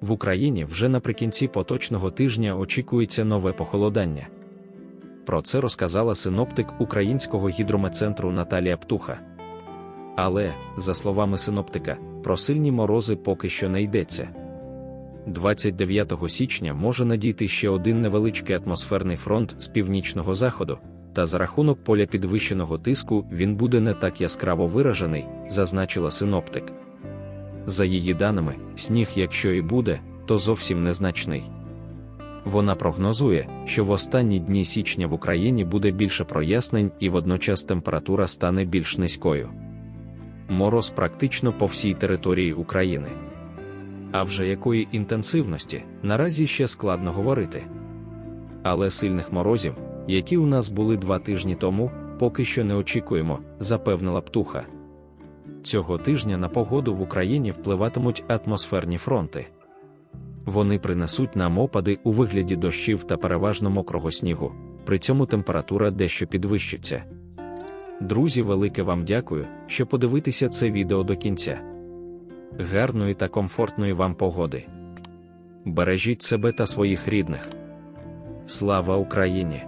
В Україні вже наприкінці поточного тижня очікується нове похолодання. Про це розказала синоптик Українського гідрометцентру Наталія Птуха. Але, за словами синоптика, про сильні морози поки що не йдеться. 29 січня може надійти ще один невеличкий атмосферний фронт з північного заходу, та за рахунок поля підвищеного тиску він буде не так яскраво виражений, зазначила синоптик. За її даними, сніг, якщо і буде, то зовсім незначний. Вона прогнозує, що в останні дні січня в Україні буде більше прояснень і водночас температура стане більш низькою. Мороз практично по всій території України. А вже якої інтенсивності наразі ще складно говорити. Але сильних морозів, які у нас були два тижні тому, поки що не очікуємо, запевнила птуха. Цього тижня на погоду в Україні впливатимуть атмосферні фронти. Вони принесуть нам опади у вигляді дощів та переважно мокрого снігу, при цьому температура дещо підвищиться. Друзі, велике вам дякую, що подивитеся це відео до кінця. Гарної та комфортної вам погоди. Бережіть себе та своїх рідних. Слава Україні!